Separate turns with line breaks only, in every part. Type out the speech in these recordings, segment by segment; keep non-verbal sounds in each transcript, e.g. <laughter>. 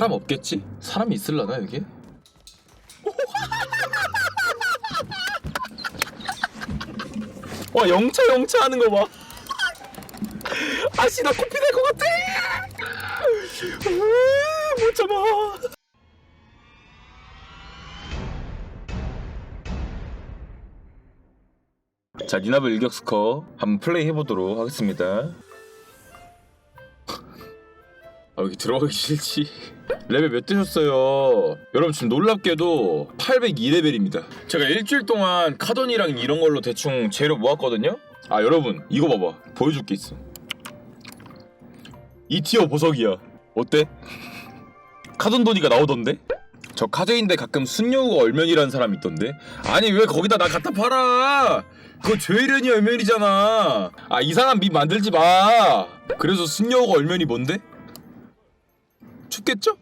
사람 없겠지? 사람이 있을라나 여기? 와 영차 영차 하는 거 봐. 아씨 나 코피 될것 같아. 으, 못 참아. 자 니나블 일격 스커 한번 플레이 해보도록 하겠습니다. 아 여기 들어가기 싫지. <laughs> 레벨 몇 되셨어요? 여러분 지금 놀랍게도 802레벨입니다. 제가 일주일 동안 카돈이랑 이런 걸로 대충 재료 모았거든요. 아 여러분 이거 봐봐 보여줄 게 있어. 이 티어 보석이야. 어때? <laughs> 카돈도니가 나오던데? 저 카드인데 가끔 순여우가 얼면이라는 사람 있던데? 아니 왜 거기다 나 갖다 팔아? 그거 죄련이 얼면이잖아. 아 이상한 밈 만들지 마. 그래서 순여우가 얼면이 뭔데? 춥겠죠?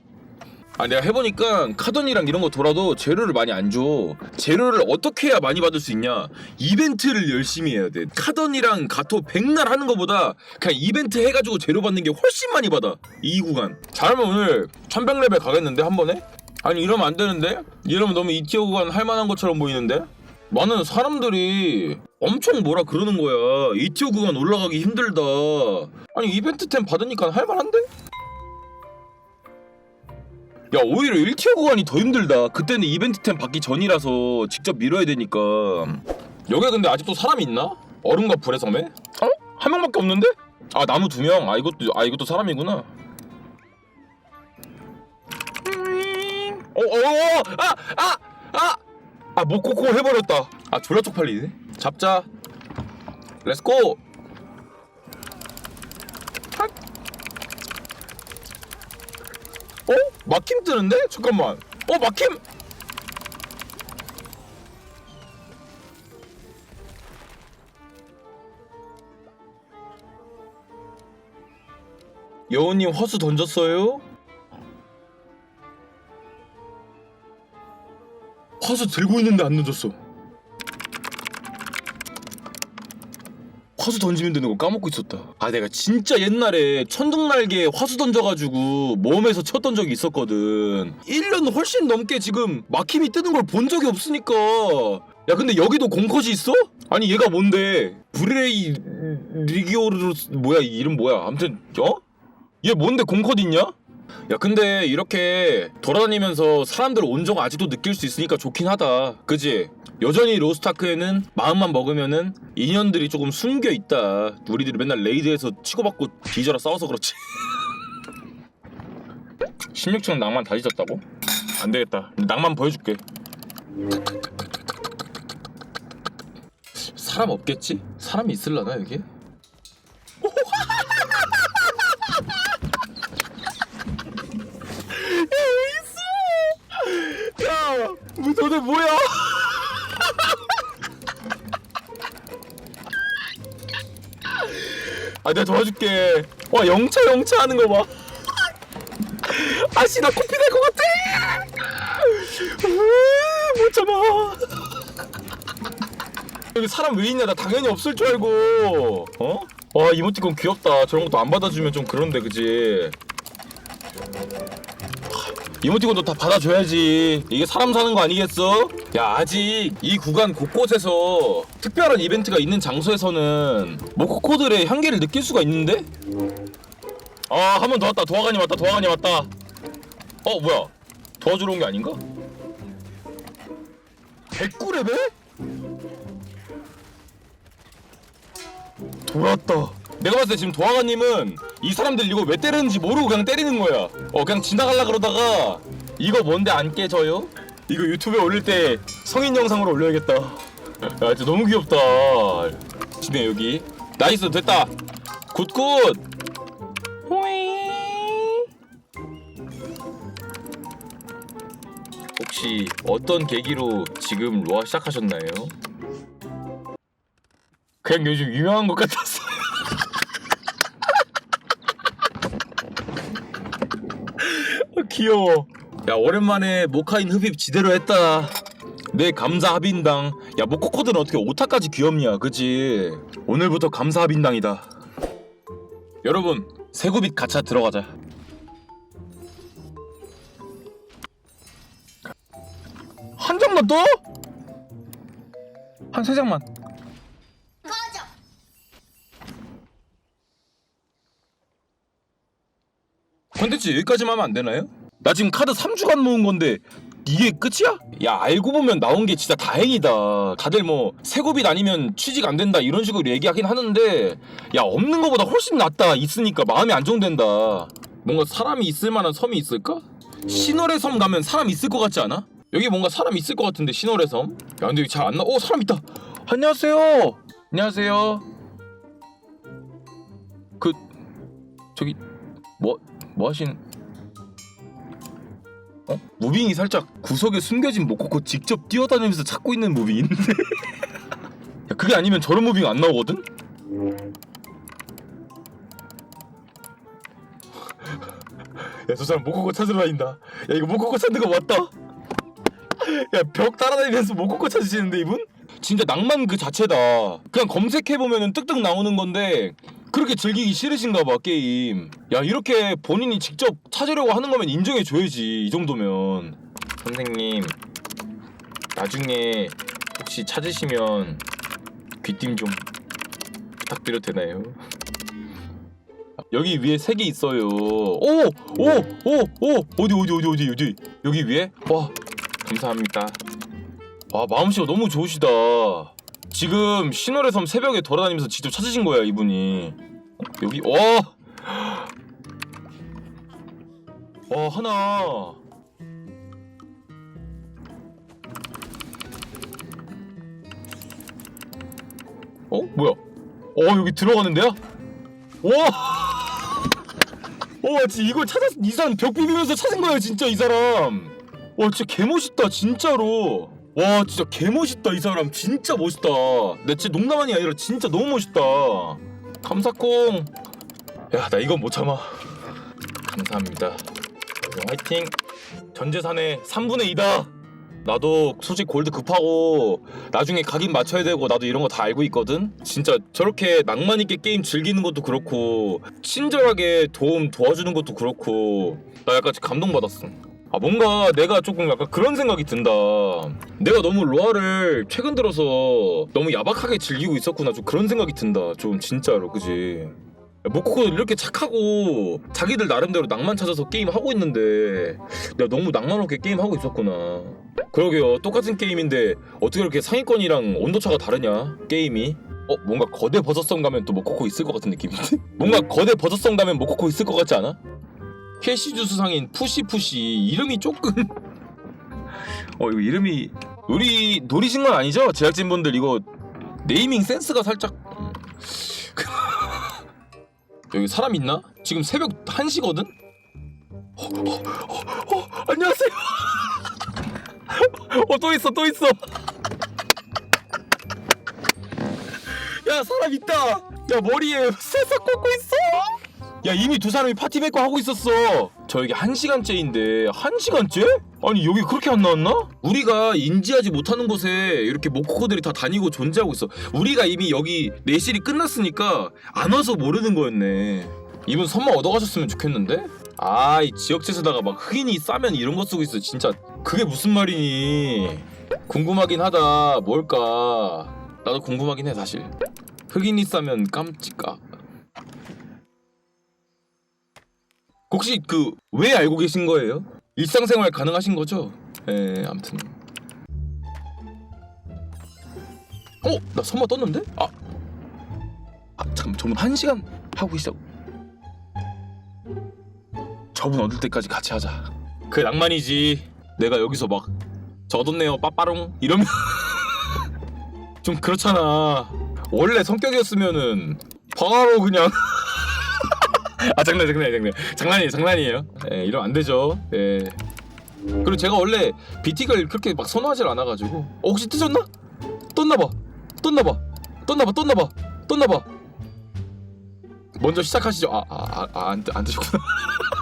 아 내가 해보니까 카돈이랑 이런 거 돌아도 재료를 많이 안 줘. 재료를 어떻게 해야 많이 받을 수 있냐? 이벤트를 열심히 해야 돼. 카돈이랑 가토 백날 하는 거보다 그냥 이벤트 해가지고 재료 받는 게 훨씬 많이 받아. 이 구간. 잘하면 오늘 1100레벨 가겠는데 한 번에? 아니 이러면 안 되는데? 이러면 너무 이티어 구간 할 만한 것처럼 보이는데? 많은 사람들이 엄청 뭐라 그러는 거야. 이티어 구간 올라가기 힘들다. 아니 이벤트 템 받으니까 할 만한데? 야 오히려 1티어 구간이 더 힘들다 그때는 이벤트 템 받기 전이라서 직접 밀어야 되니까 여기 근데 아직도 사람이 있나? 얼음과 불의 섬에? 어? 한 명밖에 없는데? 아 나무 두 명 아 이것도 아 이것도 사람이구나 어어어 아! 아! 아! 아 모코코 해버렸다 아 졸라 쪽팔리네 잡자 렛츠고 어? 막힘 뜨는데? 잠깐만. 어 막힘? 여우님 허수 던졌어요? 허수 들고 있는데 안 던졌어. 화수 던지면 되는 거 까먹고 있었다. 아 내가 진짜 옛날에 천둥날개 화수 던져가지고 모험에서 쳤던 적이 있었거든. 1년 훨씬 넘게 지금 막힘이 뜨는 걸 본 적이 없으니까. 야 근데 여기도 공컷이 있어? 아니 얘가 뭔데? 브레이 리기오르스 뭐야 이 이름 뭐야? 아무튼 어? 얘 뭔데 공컷 있냐? 야 근데 이렇게 돌아다니면서 사람들 온정 아직도 느낄 수 있으니까 좋긴 하다 그지? 여전히 로스타크에는 마음만 먹으면은 인연들이 조금 숨겨 있다 우리들이 맨날 레이드에서 치고받고 뒤져라 싸워서 그렇지 <laughs> 16층 낭만 다 잊었다고? 안 되겠다 낭만 보여줄게 사람 없겠지? 사람이 있을라나 여기? 뭐 너네 뭐야? <laughs> 아, 내가 도와줄게. 와, 영차 영차 하는 거 봐. 아씨, 나 코피 될것 같아. 으, 못 참아. 여기 사람 왜 있냐? 나 당연히 없을 줄 알고. 어? 와, 이모티콘 귀엽다. 저런 것도 안 받아주면 좀 그런데, 그지? 이모티콘도 다 받아줘야지 이게 사람 사는 거 아니겠어? 야 아직 이 구간 곳곳에서 특별한 이벤트가 있는 장소에서는 모코코들의 향기를 느낄 수가 있는데? 아 한 번 더 왔다 도화관이 왔다 도화관이 왔다 어 뭐야 도와주러 온 게 아닌가? 109레벨? 돌았다 내가 봤을 때 지금 도화가님은 이 사람들 이거 왜 때리는지 모르고 그냥 때리는 거야 어 그냥 지나갈라 그러다가 이거 뭔데 안 깨져요? 이거 유튜브에 올릴 때 성인 영상으로 올려야겠다. <laughs> 야 진짜 너무 귀엽다. 지네 여기. 나이스 됐다. 굿굿. 호잉. 혹시 어떤 계기로 지금 로아 시작하셨나요? 그냥 요즘 유명한 것 같았어 귀여워. 야 오랜만에 모카인 흡입 지대로 했다. 내 감사 합인당. 야 모코코들은 어떻게 오타까지 귀엽냐, 그치? 오늘부터 감사 합인당이다. 여러분 세구빛 가차 들어가자. 한 장만 더? 한 세 장만.
꺼져.
컨텐츠 여기까지만 하면 안 되나요? 나 지금 카드 3주간 모은 건데 이게 끝이야? 야 알고 보면 나온 게 진짜 다행이다 다들 뭐 세고빗 아니면 취직 안 된다 이런 식으로 얘기하긴 하는데 야 없는 거보다 훨씬 낫다 있으니까 마음이 안정된다 뭔가 사람이 있을 만한 섬이 있을까? 신월의 섬 가면 사람 있을 것 같지 않아? 여기 뭔가 사람 있을 것 같은데 신월의 섬? 야 근데 여기 잘 안 나... 어 사람 있다 안녕하세요 안녕하세요 그 저기 뭐 뭐 하신 어? 무빙이 살짝 구석에 숨겨진 모코코 직접 뛰어다니면서 찾고 있는 무빙 인데 <laughs> 야, 그게 아니면 저런 무빙 안 나오거든? 야 저 사람 모코코 찾으러 다닌다 야 이거 모코코 찾는 거 맞다 야 벽 따라다니면서 모코코 찾으시는데 이분? 진짜 낭만 그 자체다 그냥 검색해보면은 뜩뜩 나오는 건데 그렇게 즐기기 싫으신가 봐 게임 야 이렇게 본인이 직접 찾으려고 하는 거면 인정해 줘야지 이 정도면 선생님 나중에 혹시 찾으시면 귀띔 좀 부탁드려도 되나요? 여기 위에 세 개 있어요 오! 오! 오! 오! 어디 어디 어디 어디 어디 여기 위에? 와 감사합니다 와 마음씨가 너무 좋으시다 지금 신월의 섬 새벽에 돌아다니면서 직접 찾으신 거야 이분이 어, 여기 와. 와 하나 어 뭐야 어 여기 들어가는 데야 와 와, 진짜 이걸 찾았, 이 사람 벽 비비면서 찾은 거야, 진짜 이 사람. 와, 진짜 개멋있다, 진짜로. 와, 진짜 개멋있다, 이 사람. 진짜 멋있다. 내 진짜 농담만이 아니라 진짜 너무 멋있다. 감사콩. 야, 나 이건 못 참아. 감사합니다. 화이팅. 전 재산의 3분의 2다. 나도 솔직히 골드 급하고 나중에 각인 맞춰야 되고 나도 이런 거 다 알고 있거든. 진짜 저렇게 낭만 있게 게임 즐기는 것도 그렇고 친절하게 도움 도와주는 것도 그렇고 나 약간 감동 받았어. 아 뭔가 내가 조금 약간 그런 생각이 든다. 내가 너무 로아를 최근 들어서 너무 야박하게 즐기고 있었구나. 좀 그런 생각이 든다. 좀 진짜로 그지. 모코코 이렇게 착하고 자기들 나름대로 낭만 찾아서 게임 하고 있는데 내가 너무 낭만 없게 게임 하고 있었구나. 그러게요. 똑같은 게임인데 어떻게 이렇게 상위권이랑 온도차가 다르냐? 게임이. 어 뭔가 거대 버섯성 가면 또 모코코 있을 것 같은 느낌인데? 뭔가 거대 버섯성 가면 모코코 있을 것 같지 않아? 캐시주 수상인 푸시푸시 이름이 조금 어 이거 이름이 우리 노리신 건 아니죠? 제작진분들 이거 네이밍 센스가 살짝 음. <laughs> 여기 사람 있나? 지금 새벽 1시거든? 어, 어, 어, 어, 안녕하세요 <laughs> 어 또 있어 또 있어 야 사람 있다 야 머리에 새싹 꽂고 있어 야 이미 두 사람이 파티 메이커 하고 있었어. 저 여기 한 시간째인데 한 시간째? 아니 여기 그렇게 안 나왔나? 우리가 인지하지 못하는 곳에 이렇게 모코코들이 다 다니고 존재하고 있어. 우리가 이미 여기 내실이 끝났으니까 안 와서 모르는 거였네. 이분 선만 얻어가셨으면 좋겠는데? 아 이 지역체에다가 막 흑인이 싸면 이런 거 쓰고 있어. 진짜 그게 무슨 말이니? 궁금하긴 하다. 뭘까? 나도 궁금하긴 해 사실. 흑인이 싸면 깜찍까 혹시 그 왜 알고 계신 거예요? 일상생활 가능하신 거죠? 예 아무튼 어? 나 선마 떴는데? 아, 아 잠깐 저분 한 시간 하고 계시다고 저분 얻을 때까지 같이 하자 그 낭만이지 내가 여기서 막 저뒀네요 빠빠롱 이러면 <laughs> 좀 그렇잖아 원래 성격이었으면은 바로 그냥 <laughs> 아 장난 장난 장난. 장난이에요 장난이에요. 예 이러면 안 되죠. 예. 그리고 제가 원래 비틱을 그렇게 막 선호하질 않아가지고 어, 혹시 뜨셨나? 떴나봐. 떴나봐. 떴나봐 떴나봐. 떴나봐. 먼저 시작하시죠. 아아아안 안 뜨셨구나 <laughs>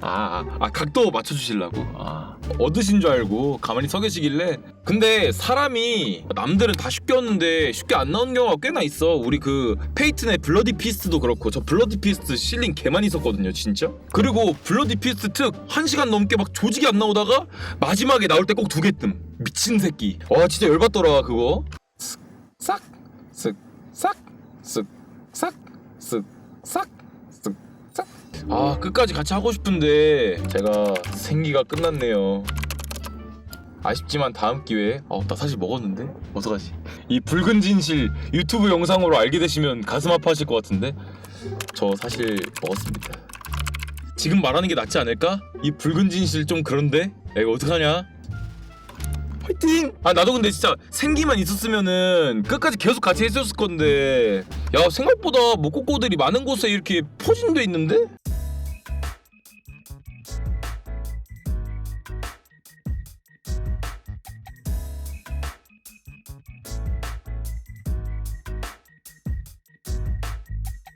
아, 아, 아 각도 맞춰주시려고. 아, 얻으신 줄 알고 가만히 서 계시길래. 근데 사람이 남들은 다 쉽게 얻는데 쉽게 안 나오는 경우가 꽤나 있어. 우리 그 페이튼의 블러디 피스트도 그렇고 저 블러디 피스트 실링 개 많이 있었거든요 진짜. 그리고 블러디 피스트 특 1시간 넘게 막 조직이 안 나오다가 마지막에 나올 때 꼭 두 개 뜸. 미친 새끼. 와 진짜 열받더라 그거. 싹쓱싹쓱싹쓱싹쓱싹 아 끝까지 같이 하고 싶은데. 제가 생기가 끝났네요. 아쉽지만 다음 기회에. 어나 사실 먹었는데? 어떡하지? 이 붉은 진실 유튜브 영상으로 알게 되시면 가슴 아파하실 것 같은데? 저 사실 먹었습니다. 지금 말하는 게 낫지 않을까? 이 붉은 진실 좀 그런데? 야, 이거 어떡하냐? 화이팅! 아 나도 근데 진짜 생기만 있었으면은 끝까지 계속 같이 했었을 건데. 야 생각보다 목꼬꼬들이 많은 곳에 이렇게 포진돼 있는데?